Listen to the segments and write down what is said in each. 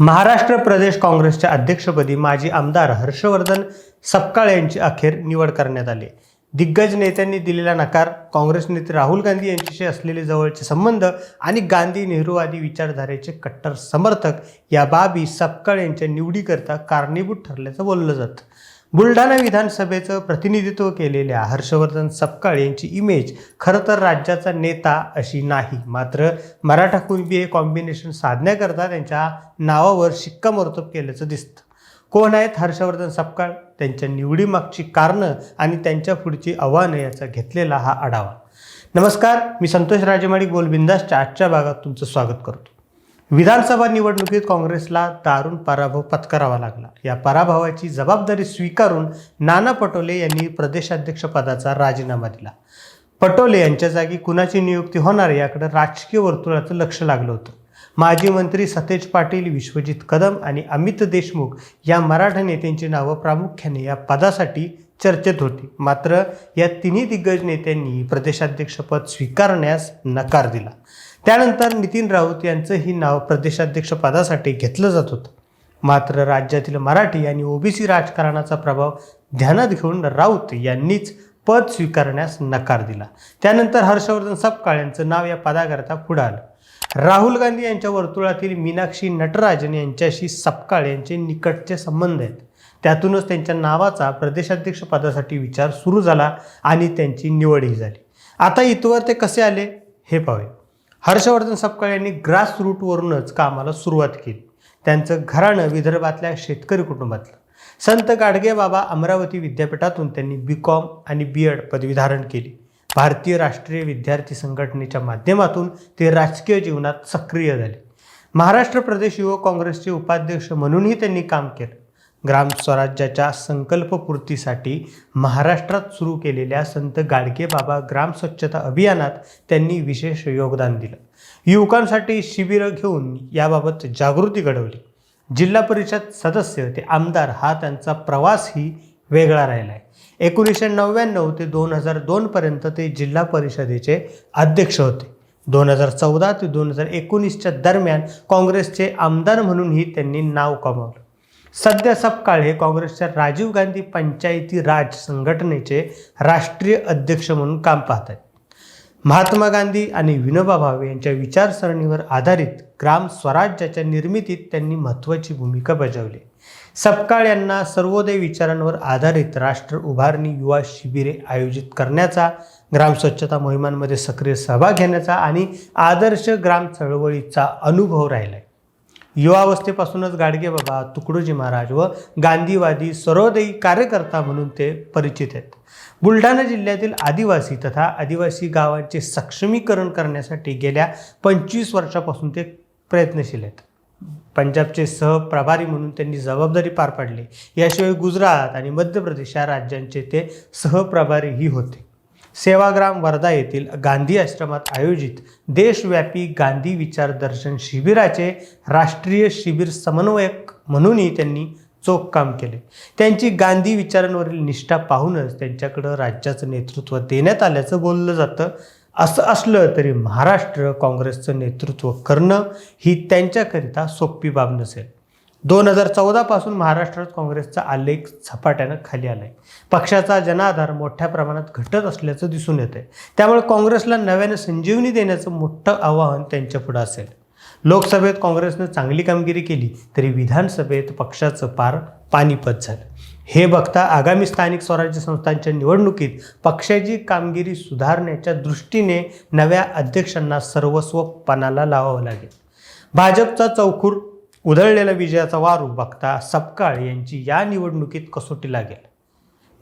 महाराष्ट्र प्रदेश काँग्रेसच्या अध्यक्षपदी माजी आमदार हर्षवर्धन सपकाळ यांची अखेर निवड करण्यात आली. दिग्गज नेत्यांनी दिलेला नकार काँग्रेस नेते राहुल गांधी यांच्याशी असलेले जवळचे संबंध आणि गांधी नेहरूवादी विचारधारेचे कट्टर समर्थक या बाबी सपकाळ यांच्या निवडीकरता कारणीभूत ठरल्याचं बोललं जातं. बुलढाणा विधानसभेचं प्रतिनिधित्व केलेल्या हर्षवर्धन सपकाळ यांची इमेज खरं तर राज्याचा नेता अशी नाही. मात्र मराठा कुणबी हे कॉम्बिनेशन साधण्याकरता त्यांच्या नावावर शिक्कामोर्तब केल्याचं दिसतं. कोण आहेत हर्षवर्धन सपकाळ? त्यांच्या निवडीमागची कारणं आणि त्यांच्या पुढची आव्हानं याचा घेतलेला हा आढावा. नमस्कार मी संतोष राजेमाडी गोलबिंदासच्या आजच्या भागात तुमचं स्वागत करतो. विधानसभा निवडणुकीत काँग्रेसला दारुण पराभव पत्करावा लागला. या पराभवाची जबाबदारी स्वीकारून नाना पटोले यांनी प्रदेशाध्यक्षपदाचा राजीनामा दिला. पटोले यांच्या जागी कुणाची नियुक्ती होणार याकडे राजकीय वर्तुळाचं लक्ष लागलं होतं. माजी मंत्री सतेज पाटील विश्वजित कदम आणि अमित देशमुख या मराठा नेत्यांची नावं प्रामुख्याने या पदासाठी चर्चेत होती. मात्र या तिन्ही दिग्गज नेत्यांनी प्रदेशाध्यक्षपद स्वीकारण्यास नकार दिला. त्यानंतर नितीन राऊत यांचंही नाव प्रदेशाध्यक्षपदासाठी घेतलं जात होतं. मात्र राज्यातील मराठी आणि ओबीसी राजकारणाचा प्रभाव ध्यानात घेऊन राऊत यांनीच पद स्वीकारण्यास नकार दिला. त्यानंतर हर्षवर्धन सपकाळ यांचं नाव या पदाकरता पुढं आलं. राहुल गांधी यांच्या वर्तुळातील मीनाक्षी नटराजन यांच्याशी सपकाळ यांचे निकटचे संबंध आहेत. त्यातूनच त्यांच्या नावाचा प्रदेशाध्यक्ष पदासाठी विचार सुरू झाला आणि त्यांची निवडही झाली. आता इथवर ते कसे आले हे पाहूया. हर्षवर्धन सपकाळ यांनी ग्रास रूटवरूनच कामाला सुरुवात केली. त्यांचं घराणं विदर्भातल्या शेतकरी कुटुंबातलं. संत गाडगे बाबा अमरावती विद्यापीठातून त्यांनी बी कॉम आणि बी एड पदवी धारण केली. भारतीय राष्ट्रीय विद्यार्थी संघटनेच्या माध्यमातून ते राजकीय जीवनात सक्रिय झाले. महाराष्ट्र प्रदेश युवक काँग्रेसचे उपाध्यक्ष म्हणूनही त्यांनी काम केलं. ग्राम स्वराज्याच्या संकल्पपूर्तीसाठी महाराष्ट्रात सुरू केलेल्या संत गाडगेबाबा ग्राम स्वच्छता अभियानात त्यांनी विशेष योगदान दिलं. युवकांसाठी शिबिरं घेऊन याबाबत जागृती घडवली. जिल्हा परिषद सदस्य ते आमदार हा त्यांचा प्रवासही वेगळा राहिला आहे एकोणीसशे नव्याण्णव ते दोन हजार दोनपर्यंत ते जिल्हा परिषदेचे अध्यक्ष होते. दोन हजार चौदा ते दोन हजार एकोणीसच्या दरम्यान काँग्रेसचे आमदार म्हणूनही त्यांनी नाव कमावलं. सध्या सपकाळ हे काँग्रेसच्या राजीव गांधी पंचायती राज संघटनेचे राष्ट्रीय अध्यक्ष म्हणून काम पाहत आहेत. महात्मा गांधी आणि विनोबा भावे यांच्या विचारसरणीवर आधारित ग्राम स्वराज्याच्या निर्मितीत त्यांनी महत्त्वाची भूमिका बजावली. सपकाळ यांना सर्वोदय विचारांवर आधारित राष्ट्र उभारणी युवा शिबिरे आयोजित करण्याचा ग्राम स्वच्छता मोहिमांमध्ये सक्रिय सहभाग घेण्याचा आणि आदर्श ग्राम चळवळीचा अनुभव राहिला आहे युवावस्थेपासूनच गाडगे बाबा तुकडोजी महाराज व गांधीवादी सर्वोदयी कार्यकर्ता म्हणून ते परिचित आहेत. बुलढाणा जिल्ह्यातील आदिवासी तथा आदिवासी गावांचे सक्षमीकरण करण्यासाठी गेल्या पंचवीस वर्षापासून ते प्रयत्नशील आहेत. पंजाबचे सहप्रभारी म्हणून त्यांनी जबाबदारी पार पाडली. याशिवाय गुजरात आणि मध्य प्रदेश या राज्यांचे ते सहप्रभारीही होते. सेवाग्राम वर्धा येथील गांधी आश्रमात आयोजित देशव्यापी गांधी विचार दर्शन शिबिराचे राष्ट्रीय शिबिर समन्वयक म्हणूनही त्यांनी चोख काम केले. त्यांची गांधी विचारांवरील निष्ठा पाहूनच त्यांच्याकडं राज्याचं नेतृत्व देण्यात आल्याचं बोललं जातं. असं असलं तरी महाराष्ट्र काँग्रेसचं नेतृत्व करणं ही त्यांच्याकरिता सोपी बाब नसेल. दोन हजार चौदापासून महाराष्ट्रात काँग्रेसचा आलेख झपाट्यानं खाली आला आहे पक्षाचा जनाधार मोठ्या प्रमाणात घटत असल्याचं दिसून येतं आहे त्यामुळे काँग्रेसला नव्यानं संजीवनी देण्याचं मोठं आवाहन त्यांच्यापुढं असेल. लोकसभेत काँग्रेसनं चांगली कामगिरी केली तरी विधानसभेत पक्षाचं पार पानिपत झालं. हे बघता आगामी स्थानिक स्वराज्य संस्थांच्या निवडणुकीत पक्षाची कामगिरी सुधारण्याच्या दृष्टीने नव्या अध्यक्षांना सर्वस्व पणाला लावावं लागेल. भाजपचा चौखूर उधळलेला विजयाचा वारू बघता सपकाळ यांची या निवडणुकीत कसोटी लागेल.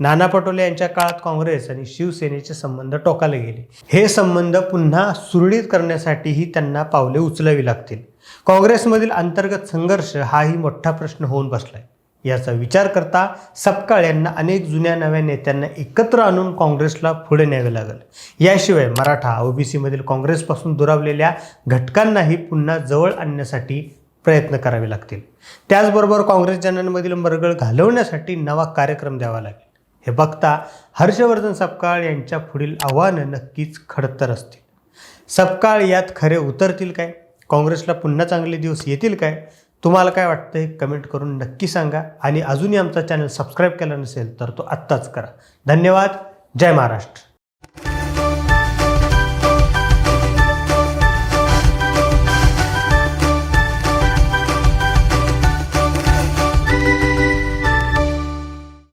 नाना पटोले यांच्या काळात काँग्रेस आणि शिवसेनेचे संबंध टोकाले गेले. हे संबंध पुन्हा सुरळीत करण्यासाठीही त्यांना पावले उचलावी लागतील. काँग्रेसमधील अंतर्गत संघर्ष हाही मोठा प्रश्न होऊन बसलाय. याचा विचार करता सपकाळ यांना अनेक जुन्या नव्या नेत्यांना एकत्र आणून काँग्रेसला पुढे न्यावे लागेल. याशिवाय मराठा ओबीसीमधील काँग्रेसपासून दुरावलेल्या घटकांनाही पुन्हा जवळ आणण्यासाठी प्रयत्न करावे लागतील. त्याचबरोबर काँग्रेस जनांमधील मरगळ घालवण्यासाठी नवा कार्यक्रम द्यावा लागेल. हे बघता हर्षवर्धन सपकाळ यांच्या पुढील आव्हानं नक्कीच खडतर असतील. सपकाळ यात खरे उतरतील काय? काँग्रेसला पुन्हा चांगले दिवस येतील काय? तुम्हाला काय वाटतं हे कमेंट करून नक्की सांगा. आणि अजूनही आमचा चॅनल सबस्क्राईब केला नसेल तर तो आत्ताच करा. धन्यवाद. जय महाराष्ट्र.